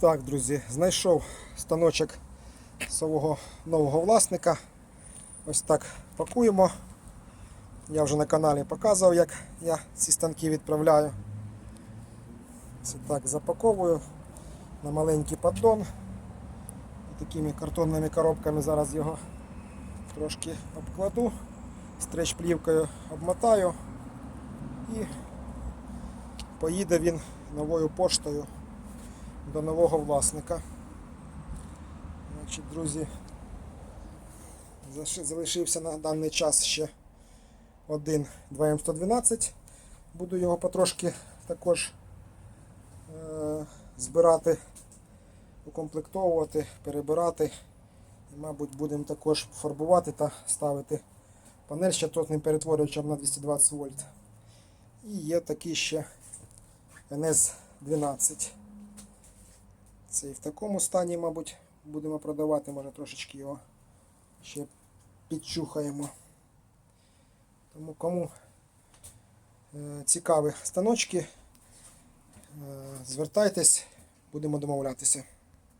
Так, друзі, знайшов станочок свого нового власника. Ось так пакуємо. Я вже на каналі показував, як я ці станки відправляю. Це так запаковую на маленький поддон. Такими картонними коробками зараз його трошки обкладу, стреч плівкою обмотаю і поїде він новою поштою до нового власника. Значить, друзі, залишився на даний час ще один 2М112. Буду його потрошки також е- збирати, укомплектовувати, перебирати. І, мабуть, будемо також фарбувати та ставити панель з частотним перетворювачем на 220 вольт. І є такий ще NS12. Це і в такому стані, мабуть, будемо продавати, може трошечки його ще підчухаємо. Тому кому е, цікаві станочки, е, звертайтесь, будемо домовлятися.